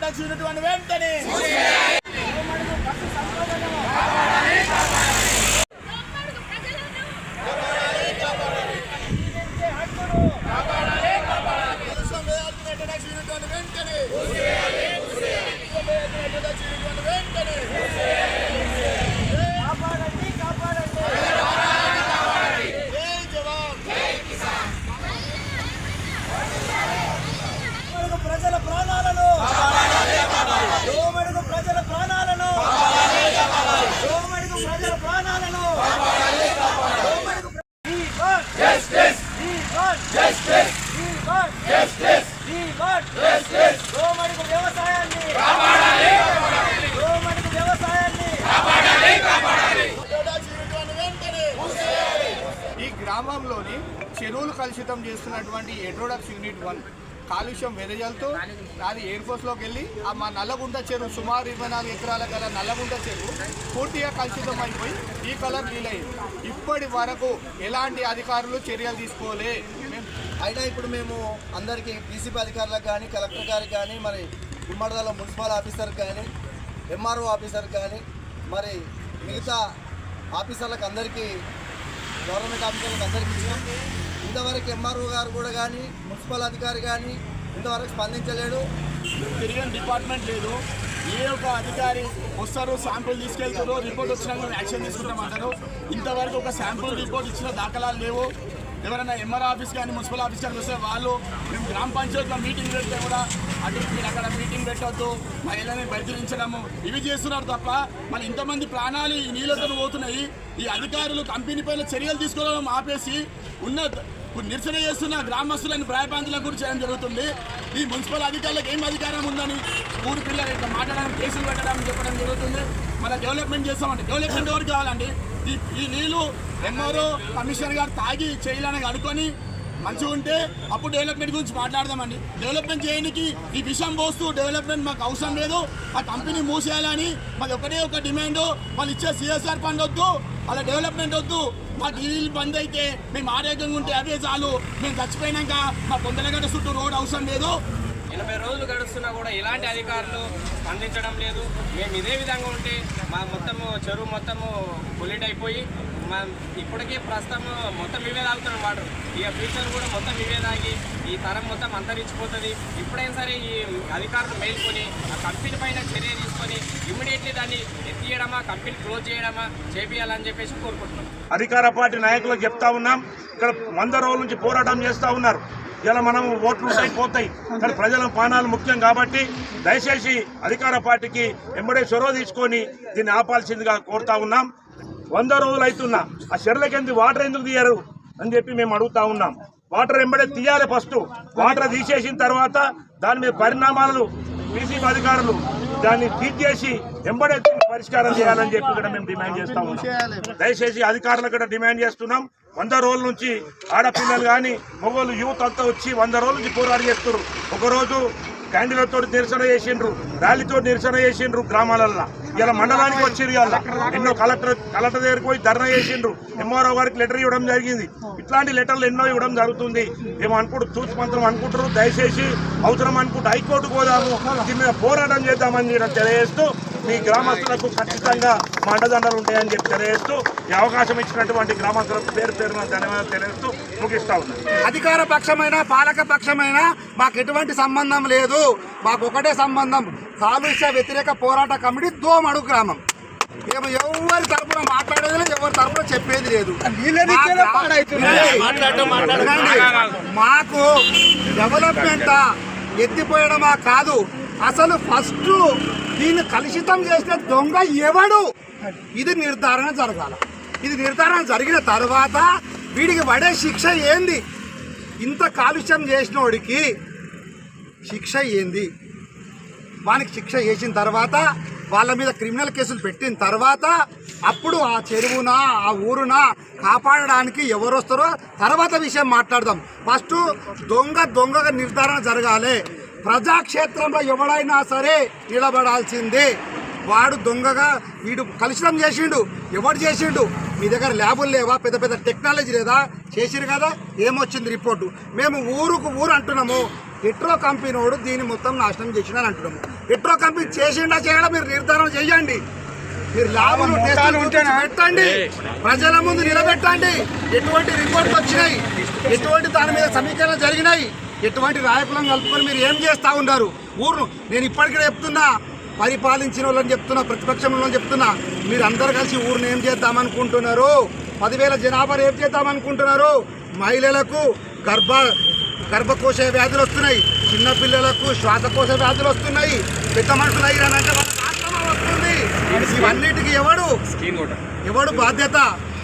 వెళ్తున్న ఇంట్రొడక్షన్ వెంటనే. గ్రామంలోని చెరువులు కలుషితం చేస్తున్నటువంటి ఎడ్రోడక్స్ యూనిట్ వన్ కాలుష్యం వెదజల్లుతూ అది ఎయిర్ ఫోర్స్లోకి వెళ్ళి ఆ మా నల్లగుంట చెరువు సుమారు ఇరవై నాలుగు ఎకరాల గల నల్లగుంట చెరువు పూర్తిగా కలుషితం అయిపోయి ఈ కలర్ వీలైంది ఇప్పటి వరకు ఎలాంటి అధికారులు చర్యలు తీసుకోలే. అయినా ఇప్పుడు మేము అందరికీ డీసీపీ అధికారులకు కానీ కలెక్టర్ గారికి కానీ మరి ఉమ్మడిదల మున్సిపల్ ఆఫీసర్ కానీ ఎంఆర్ఓ ఆఫీసర్ కానీ మరి మిగతా ఆఫీసర్లకు అందరికీ గవర్నమెంట్ ఆఫీసర్లకు అందరికీ ఇచ్చినాం ఇంతవరకు ఎంఆర్ఓ గారు కూడా కానీ మున్సిపల్ అధికారి కానీ ఇంతవరకు స్పందించలేడు తిరిగిన డిపార్ట్మెంట్ లేదు. ఏ ఒక్క అధికారి వస్తారు శాంపుల్ తీసుకెళ్తారు రిపోర్ట్ వచ్చినాక యాక్షన్ తీసుకుంటామంటారు. ఇంతవరకు ఒక శాంపుల్ రిపోర్ట్ ఇచ్చిన దాఖలాలు లేవు. ఎవరైనా ఎంఆర్ ఆఫీస్ కానీ మున్సిపల్ ఆఫీస్ కానీ వస్తే వాళ్ళు మేము గ్రామ పంచాయతీలో మీటింగ్ పెడితే కూడా అటు మీరు అక్కడ మీటింగ్ పెట్టొద్దు మహిళని బయటించడము ఇవి చేస్తున్నారు తప్ప మరి ఇంతమంది ప్రాణాలు ఈ నీళ్ళతో పోతున్నాయి. ఈ అధికారులు కంపెనీ పైన చర్యలు తీసుకోవడం ఆపేసి ఉన్న ఇప్పుడు నిరసన చేస్తున్న గ్రామస్తులను భయపాంతుల గురించి చేయడం జరుగుతుంది. ఈ మున్సిపల్ అధికారులకు ఏం అధికారం ఉందని ఊరు పిల్లలు ఇట్లా మాట్లాడడం కేసులు పెట్టడం చెప్పడం జరుగుతుంది. మన డెవలప్మెంట్ చేస్తామంటే డెవలప్మెంట్ ఎవరు కావాలండి? ఈ ఈ నీళ్ళు ఎంఆర్ఓ కమిషనర్ గారు తాగి చేయాలని అనుకొని మంచిగా ఉంటే అప్పుడు డెవలప్మెంట్ గురించి మాట్లాడదామండి. డెవలప్మెంట్ చేయడానికి ఈ విషయం పోస్తూ డెవలప్మెంట్ మాకు అవసరం లేదు. ఆ కంపెనీ మూసేయాలని మాది ఒకటే ఒక డిమాండ్. వాళ్ళు ఇచ్చే సిఎస్ఆర్ ఫండ్ వద్దు అలా డెవలప్మెంట్ వద్దు. మాకు ఇల్లు బంద్ అయితే మేము ఆరోగ్యంగా ఉంటే అవే చాలు. మేము చచ్చిపోయినాక మా పొందలగడ్డ చుట్టూ రోడ్ అవసరం లేదు. ఎనభై రోజులు గడుస్తున్నా కూడా ఎలాంటి అధికారులు స్పందించడం లేదు. మేము ఇదే విధంగా ఉంటే మా మొత్తము చెరువు మొత్తము పొల్యూట్ అయిపోయి మా ఇప్పటికే ప్రస్తుతం మొత్తం ఇవే తాగుతున్నాం వాటర్. ఇక ఫ్యూచర్ కూడా మొత్తం ఇవే తాగి ఈ తరం మొత్తం అంతరించిపోతుంది. ఇప్పుడైనా సరే ఈ అధికారులు మేల్కొని ఆ కంపెనీ పైన చర్య తీసుకొని ఇమ్మీడియట్లీ దాన్ని ఎత్తియడమా కంపెనీ క్లోజ్ చేయడమా చేపియాలని చెప్పేసి కోరుకుంటున్నాం. అధికార పార్టీ నాయకులకు చెప్తా ఉన్నాం. ఇక్కడ వంద రోజుల నుంచి పోరాటం చేస్తూ ఉన్నారు. ఇలా మనం ఓట్లు ఉంటాయి పోతాయి. కానీ ప్రజల పానాలు ముఖ్యం కాబట్టి దయచేసి అధికార పార్టీకి ఎంబడే చొరవ తీసుకొని దీన్ని ఆపాల్సిందిగా కోరుతా ఉన్నాం. వంద రోజులు అవుతున్నా. ఆ చెర్లకెందుకు వాటర్ ఎందుకు తీయరు అని చెప్పి మేము అడుగుతా ఉన్నాం. వాటర్ ఎంబడే తీయాలి ఫస్ట్. వాటర్ తీసేసిన తర్వాత దాని మీద పరిణామాలు బీసీ అధికారులు దాన్ని ట్రీట్ చేసి ఎంబడే పరిష్కారం చేయాలని చెప్పి కూడా మేము డిమాండ్ చేస్తా ఉన్నాం. దయచేసి అధికారులకు కూడా డిమాండ్ చేస్తున్నాం. వంద రోజుల నుంచి ఆడపిల్లలు కానీ మొగోళ్ళు యూత్ అంతా వచ్చి వంద రోజుల నుంచి పోరాటం చేస్తున్నారు. ఒకరోజు క్యాండిడేట్ నిరసన చేసిండ్రు ర్యాలీతో నిరసన చేసిండ్రు గ్రామాలల్లో. ఇలా మండలానికి వచ్చిండ్రు ఇవాళ. ఎన్నో కలెక్టర్ కలెక్టర్ దగ్గరికి పోయి ధర్నా చేసిండ్రు. ఎంఆర్ఓ గారికి లెటర్ ఇవ్వడం జరిగింది. ఇట్లాంటి లెటర్లు ఎన్నో ఇవ్వడం జరుగుతుంది. ఏమో అనుకుంటు చూసి మంత్రం అనుకుంటారు దయచేసి అవసరం అనుకుంటే హైకోర్టు పోదాము. దీని మీద పోరాటం చేద్దామని తెలియజేస్తూ మీ గ్రామస్తులకు ఖచ్చితంగా మా అండదండలు ఉంటాయని చెప్పి తెలియజేస్తూ ఈ అవకాశం ఇచ్చినటువంటి గ్రామస్తులకు పేరు పేరున ధన్యవాదాలు తెలియజేస్తూ ముగిస్తా ఉన్నాను అధికార పక్షమైన పాలక పక్షమైన మాకు ఎటువంటి సంబంధం లేదు. మాకు ఒకటే సంబంధం కాలుష్య వ్యతిరేక పోరాట కమిటీ దోమడు గ్రామం. ఏమో ఎవరి తరపున మాట్లాడేది లేదు ఎవరి తరపున చెప్పేది లేదు. మాకు డెవలప్మెంట్ ఎత్తిపోయడమా కాదు. అసలు ఫస్ట్ దీన్ని కలుషితం చేసిన దొంగ ఎవడు? ఇది నిర్ధారణ జరగాల. ఇది నిర్ధారణ జరిగిన తర్వాత వీడికి పడే శిక్ష ఏంది? ఇంత కాలుష్యం చేసిన వాడికి శిక్ష ఏంది? వానికి శిక్ష చేసిన తర్వాత వాళ్ళ మీద క్రిమినల్ కేసులు పెట్టిన తర్వాత అప్పుడు ఆ చెరువున ఆ ఊరున కాపాడడానికి ఎవరు వస్తారో తర్వాత విషయం మాట్లాడదాం. ఫస్ట్ దొంగ దొంగగా నిర్ధారణ జరగాలి. ప్రజాక్షేత్రంలో ఎవడైనా సరే నిలబడాల్సిందే. వాడు దొంగగా వీడు కలుషితం చేసిండు. ఎవడు చేసిండు? మీ దగ్గర ల్యాబులు లేవా? పెద్ద పెద్ద టెక్నాలజీ లేదా? చేసిరు కదా? ఏమొచ్చింది రిపోర్టు? మేము ఊరుకు ఊరు అంటున్నాము. పెట్రో కంపెనీ దీన్ని మొత్తం నాశనం చేసిండని అంటున్నాము. పెట్రో కంపెనీ చేసిండా చేయడా మీరు నిర్ధారణ చేయండి మీరు ల్యాబులు టెస్టులు పెట్టండి. ప్రజల ముందు నిలబెట్టండి. ఎటువంటి రిపోర్ట్లు వచ్చినాయి? ఎటువంటి దాని మీద సమీకరణ జరిగినాయి? ఎటువంటి రాయకులను కలుపుకొని మీరు ఏం చేస్తా ఉన్నారు? ఊరు నేను ఇప్పటికే చెప్తున్నా పరిపాలించిన వాళ్ళని చెప్తున్నా ప్రతిపక్షం వాళ్ళని చెప్తున్నా మీరు అందరు కలిసి ఊరిని ఏం చేద్దామనుకుంటున్నారు? పదివేల జనాభాను ఏం చేద్దామనుకుంటున్నారు? మహిళలకు గర్భ గర్భకోశ వ్యాధులు వస్తున్నాయి చిన్నపిల్లలకు శ్వాసకోశ వ్యాధులు వస్తున్నాయి పెద్ద మనుషులు అయ్యారంటే వాళ్ళకి ఆశ్రమం వస్తుంది. ఇవన్నిటికీ ఎవడు? ఎవడు బాధ్యత?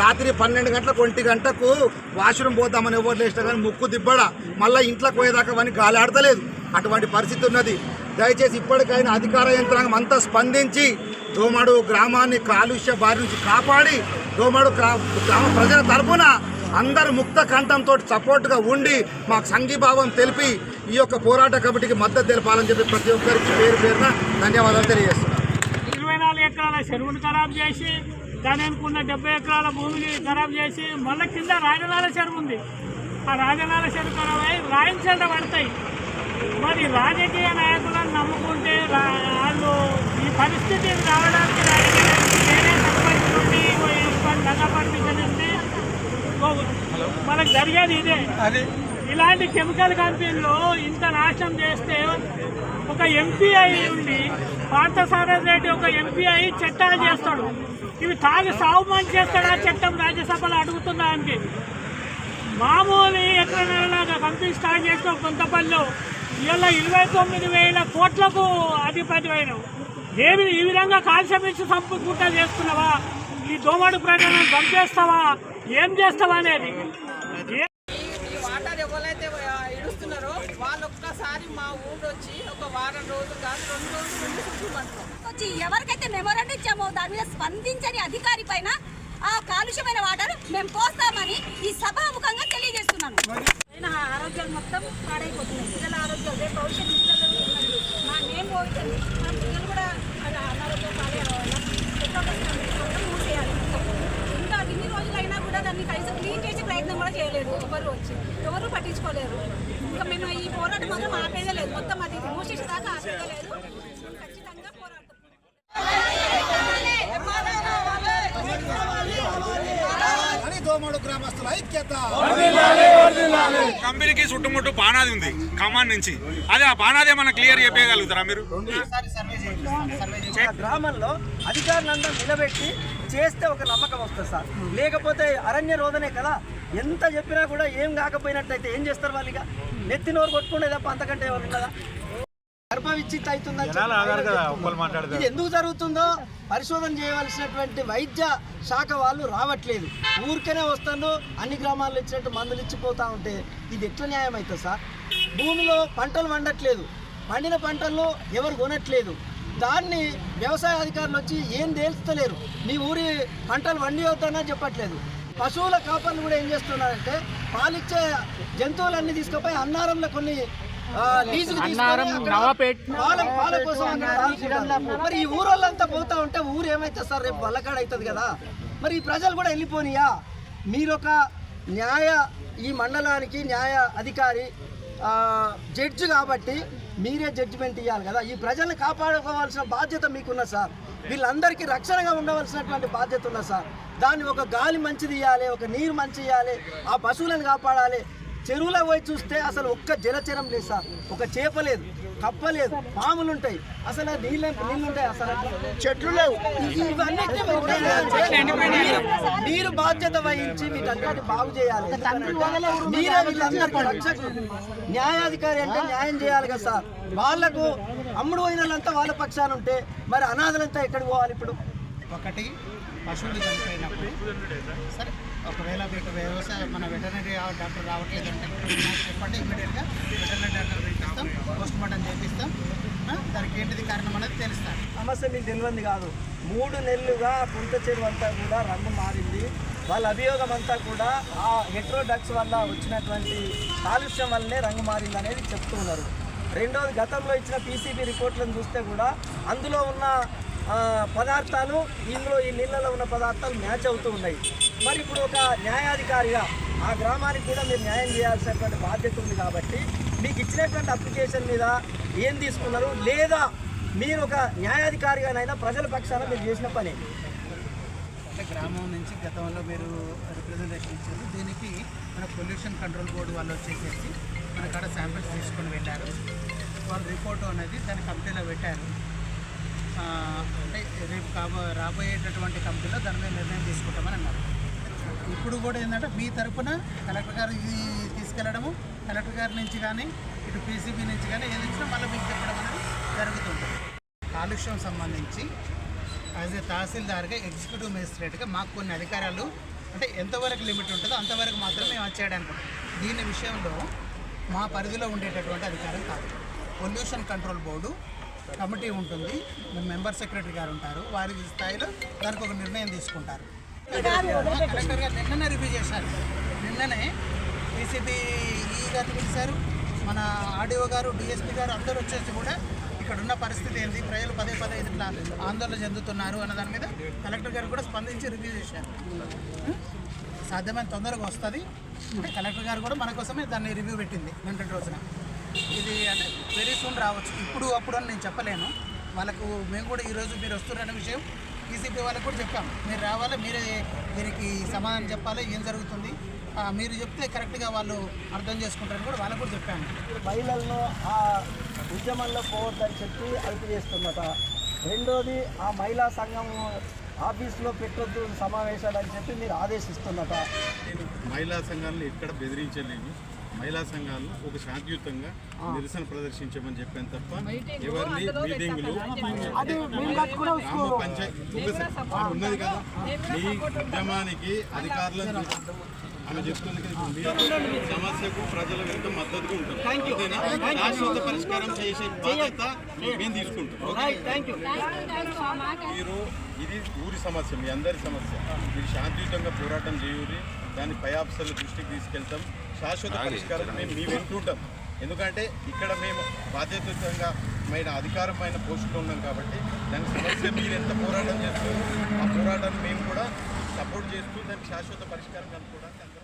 రాత్రి పన్నెండు గంటలకు ఒంటి గంటకు వాష్రూమ్ పోతామని ఎవరు లేచినా కానీ ముక్కు దిబ్బడ. మళ్ళీ ఇంట్లోకి పోయేదాకా వానికి గాలి ఆడతలేదు. అటువంటి పరిస్థితి ఉన్నది. దయచేసి ఇప్పటికైనా అధికార యంత్రాంగం అంతా స్పందించి దోమడు గ్రామాన్ని కాలుష్య బారి నుంచి కాపాడి దోమడు గ్రామ ప్రజల తరపున అందరు ముక్త కంఠంతో సపోర్ట్గా ఉండి మాకు సంఘీభావం తెలిపి ఈ యొక్క పోరాట కమిటీకి మద్దతు తెలపాలని చెప్పి ప్రతి ఒక్కరికి పేరు పేరున ధన్యవాదాలు తెలియజేస్తున్నాను. ఇరవై నాలుగు ఎకరాల చెరువును ఖరాబ్ చేసి దాని అనుకున్న డెబ్బై ఎకరాల భూమిని ఖరాబ్ చేసి మళ్ళీ కింద రాజనాల చెరువు ఉంది. ఆ రాజనాల చెరువు ఖరాబ్ అయి రాయించండ పడతాయి. మరి రాజకీయ నాయకులను నమ్ముకుంటే వాళ్ళు ఈ పరిస్థితి రావడానికి రాజకీయ వేరే సర్పంచ్ నుండి మనకు జరిగేది ఇదే. ఇలాంటి కెమికల్ కంపెనీలు ఇంత నాశనం చేస్తే ఒక ఎంపీ అయి ఉండి పార్థసారథి రెడ్డి ఒక ఎంపీ అయి చట్టాలు చేస్తాడు. ఇవి తాగి సాగు మంచి చేస్తాడా చట్టం రాజ్యసభలో అడుగుతున్నా ఆయనకి మామూలు ఎక్కడైనా కంపెనీ స్టార్ట్ చేసిన కొంతపల్లిలో ఇలా ఇరవై తొమ్మిది వేల కోట్లకు అధిపతి అయినావు ఏమి ఈ విధంగా కాల్షియం ఇచ్చి సంపుకుంటా చేస్తున్నావా? ఈ దోమడు ప్రజలను చంపేస్తావా? ఏం చేస్తావా అనేది? వాటర్ ఎవరైతే ఇడుస్తున్నారో వాళ్ళు ఒక్కసారి మా ఊరు వచ్చి ఒక వారం రోజులు కాదు రెండు రోజులు ఎవరికైతే మెమోరాండం ఇచ్చామో దాని మీద స్పందించని అధికారి పైన ఆ కాలుష్యమైన వాటర్ మేము పోస్తామని ఈ సభాముఖంగా తెలియజేస్తున్నాను. ఆరోగ్యాలు మొత్తం పాడైపోతున్నాయి. పిల్లల ఆరోగ్యాలు రేపు భవిష్యత్తు పిల్లలు మా నేను పోయింది మా పిల్లలు కూడా అలా అనారోగ్యం పాలయ్యారు ఎట్లా మూసేయాలి ఇంకా ఇన్ని రోజులైనా కూడా దాన్ని కనీసం క్లీన్ చేసే ప్రయత్నం కూడా చేయలేదు. ఎవరు వచ్చి ఎవరు పట్టించుకోలేరు. ఇంకా మేము ఈ పోరాటం మాత్రం ఆపేదే లేదు మొత్తం అది మూసేసేదాకా ఆపేదే లేదు మేము ఖచ్చితంగా పోరాడతాం అని దోమడు గ్రామస్తుల ఐక్యత. కంపెనీకి చుట్టుముట్టు పానాది ఉంది ఖమ్మం నుంచి. అదే ఆ పానాది ఏమన్నా క్లియర్ చెప్పగలుగుతారా మీరు? గ్రామంలో అధికారులందరూ నిలబెట్టి చేస్తే ఒక నమ్మకం వస్తుంది సార్. లేకపోతే అరణ్య రోదనే కదా. ఎంత చెప్పినా కూడా ఏం కాకపోయినట్లయితే ఏం చేస్తారు వాళ్ళు ఇక? నెత్తి నోరు కొట్టుకునే తప్ప అంతకంటే ఎవరు ఉండదా? గర్భవిచ్చిత్ అవుతుందని ఇది ఎందుకు జరుగుతుందో పరిశోధన చేయవలసినటువంటి వైద్య శాఖ వాళ్ళు రావట్లేదు. ఊరికనే వస్తాను అన్ని గ్రామాల్లో ఇచ్చినట్టు మందులు ఇచ్చిపోతా ఉంటే ఇది ఎట్లా న్యాయం అవుతుంది సార్? భూమిలో పంటలు వండట్లేదు పండిన పంటల్లో ఎవరు కొనట్లేదు. దాన్ని వ్యవసాయ అధికారులు వచ్చి ఏం తేల్చలేరు. మీ ఊరి పంటలు వండియొద్దన్నా చెప్పట్లేదు. పశువుల కాపర్లు కూడా ఏం చేస్తున్నారంటే పాలిచ్చే జంతువులన్నీ తీసుకుపోయి అన్నారంలో కొన్ని పాల పాల కోసం. మరి ఈ ఊరోళ్ళంతా పోతా ఉంటే ఊరు ఏమైతే సార్ రేపు వల్లకాడ అవుతుంది కదా? మరి ఈ ప్రజలు కూడా వెళ్ళిపోనియా? మీరొక న్యాయ ఈ మండలానికి న్యాయ అధికారి జడ్జి కాబట్టి మీరే జడ్జిమెంట్ ఇవ్వాలి కదా? ఈ ప్రజల్ని కాపాడుకోవాల్సిన బాధ్యత మీకున్న సార్. వీళ్ళందరికీ రక్షణగా ఉండవలసినటువంటి బాధ్యత ఉన్న సార్. దాన్ని ఒక గాలి మంచిది ఇవ్వాలి ఒక నీరు మంచి ఇవ్వాలి ఆ పశువులను కాపాడాలి చెరువులో పోయి చూస్తే అసలు ఒక్క జలచరం లేదు సార్. ఒక చేప లేదు కప్ప లేదు పాములు ఉంటాయి. అసలు నీళ్ళు నీళ్ళు ఉంటాయి అసలు చెట్లు లేవు. ఇవన్నీ మీరు- మీరు బాధ్యత వహించి వీటన్నిటి బాగు చేయాలి. మీరే వీళ్ళందరికీ రక్షకులు న్యాయాధికారి అంటే న్యాయం చేయాలి కదా సార్. వాళ్ళకు అమ్ముడు పోయిన వాళ్ళంతా వాళ్ళ పక్షాన ఉంటే మరి అనాథలంతా ఎక్కడికి పోవాలి ఇప్పుడు? ఒకటి పశువులు చనిపోయినప్పుడు. సరే. ఒకవేళ వ్యవసాయ మన వెటర్నరీ డాక్టర్ రావట్లేదు అంటే చెప్పండి ఇమీడియట్గా వెటర్నరీ డాక్టర్ పిలిపిస్తాం పోస్ట్ మార్టం చేపిస్తాం దానికి ఏంటిది కారణం అనేది తెలుస్తాం సమస్య మీకు తెలియంది కాదు. మూడు నెలలుగా కుంట చెరువు అంతా కూడా రంగు మారింది. వాళ్ళ అభియోగం అంతా కూడా ఆ హెట్రోడక్స్ వల్ల వచ్చినటువంటి కాలుష్యం వల్లనే రంగు మారింది అనేది చెప్తూ ఉన్నారు రెండోది గతంలో ఇచ్చిన పీసీబీ రిపోర్ట్లను చూస్తే కూడా అందులో ఉన్న పదార్థాలు ఇందులో ఈ నీళ్ళలో ఉన్న పదార్థాలు మ్యాచ్ అవుతూ ఉన్నాయి. మరి ఇప్పుడు ఒక న్యాయాధికారిగా ఆ గ్రామానికి కూడా మీరు న్యాయం చేయాల్సినటువంటి బాధ్యత ఉంది కాబట్టి మీకు ఇచ్చినటువంటి అప్లికేషన్ మీద ఏం తీసుకున్నారు? లేదా మీరు ఒక న్యాయాధికారిగానైనా ప్రజల పక్షాన మీరు చేసిన పని? అంటే గ్రామం నుంచి గతంలో మీరు రిప్రజెంటేషన్ ఇచ్చారు. దీనికి మన పొల్యూషన్ కంట్రోల్ బోర్డు వాళ్ళు వచ్చేసేసి మన కాడ శాంపిల్స్ తీసుకొని వెళ్ళారు. వాళ్ళ రిపోర్ట్ అనేది దాన్ని కమిటీలో పెట్టారు. అంటే రేపు కాబో రాబోయేటటువంటి కమిటీలో దాని మీద నిర్ణయం తీసుకుంటామని అన్నారు. ఇప్పుడు కూడా ఏంటంటే మీ తరఫున కలెక్టర్ గారు తీసుకెళ్ళడము కలెక్టర్ గారి నుంచి కానీ ఇటు పీసీబీ నుంచి కానీ ఏది ఇచ్చినా మళ్ళీ మీకు చెప్పడం అనేది జరుగుతుంది కాలుష్యం సంబంధించి యాజ్ ఏ తహసీల్దార్గా ఎగ్జిక్యూటివ్ మేజిస్ట్రేట్గా మాకు కొన్ని అధికారాలు అంటే ఎంతవరకు లిమిట్ ఉంటుందో అంతవరకు మాత్రం మేము చేయడానికి దీని విషయంలో మా పరిధిలో ఉండేటటువంటి అధికారం కాదు. పొల్యూషన్ కంట్రోల్ బోర్డు కమిటీ ఉంటుంది. మెంబర్ సెక్రటరీ గారు ఉంటారు. వారి స్థాయిలో దానికి ఒక నిర్ణయం తీసుకుంటారు. కలెక్టర్ గారు నిన్ననే రివ్యూ చేశారు. నిన్ననే పీసీబీ ఈ గారిని పిలిచారు. మన ఆర్డీఓ గారు డిఎస్పీ గారు అందరూ వచ్చేసి కూడా ఇక్కడ ఉన్న పరిస్థితి ఏంటి ప్రజలు పదే పదే ఇట్లా ఆందోళన చెందుతున్నారు అన్న దాని మీద కలెక్టర్ గారు కూడా స్పందించి రివ్యూ చేశారు. సాధ్యమైన తొందరగా వస్తుంది. కలెక్టర్ గారు కూడా మన కోసమే దాన్ని రివ్యూ పెట్టింది నిన్నటి రోజున. ఇది అంటే వెరీ సూన్ రావచ్చు. ఇప్పుడు అప్పుడు అని నేను చెప్పలేను. వాళ్ళకు మేము కూడా ఈరోజు మీరు వస్తున్నారనే విషయం ఈసీపీ వాళ్ళకు కూడా చెప్పాం. మీరు రావాలి? మీరే దీనికి సమాధానం చెప్పాలి? ఏం జరుగుతుంది? మీరు చెప్తే కరెక్ట్గా వాళ్ళు అర్థం చేసుకుంటారని కూడా వాళ్ళకు కూడా చెప్పాను. మహిళలను ఆ ఉద్యమంలో పోవద్దని చెప్పి అదుపు చేస్తున్నట. రెండోది ఆ మహిళా సంఘం ఆఫీస్లో పెట్టొద్దు సమావేశాలు అని చెప్పి మీరు ఆదేశిస్తున్నట. మహిళా సంఘాలను ఎక్కడ బెదిరించలేము మహిళా సంఘాలు ఒక శాంతియుతంగా నిరసన ప్రదర్శించమని చెప్పాను తప్ప ఎవరిని మీటింగులు గ్రామ పంచాయతీ ఆమె ఉన్నది కదా. మీ ఉద్యమానికి అధికారులను ఆమె చెప్తుంది సమస్యకు ప్రజల వెంట మద్దతుగా ఉంటాం. అంతేనా? శాశ్వత పరిష్కారం చేసే బాధ్యత మేము తీసుకుంటాం. మీరు ఇది ఊరి సమస్య మీ అందరి సమస్య. మీరు శాంతియుతంగా పోరాటం చేయూరి దాన్ని పై ఆఫీసర్ల దృష్టికి తీసుకెళ్తాం. శాశ్వత పరిష్కారం మేము మీ వెంటుంటాం ఎందుకంటే ఇక్కడ మేము బాధ్యతయుతంగా మైన అధికారమైన పోస్టులో ఉన్నాం కాబట్టి దాని సమస్య మీరు ఎంత పోరాటం చేస్తారో ఆ పోరాటాన్ని మేము కూడా సపోర్ట్ చేస్తూ దానికి శాశ్వత పరిష్కారం కనుక్కోవడానికి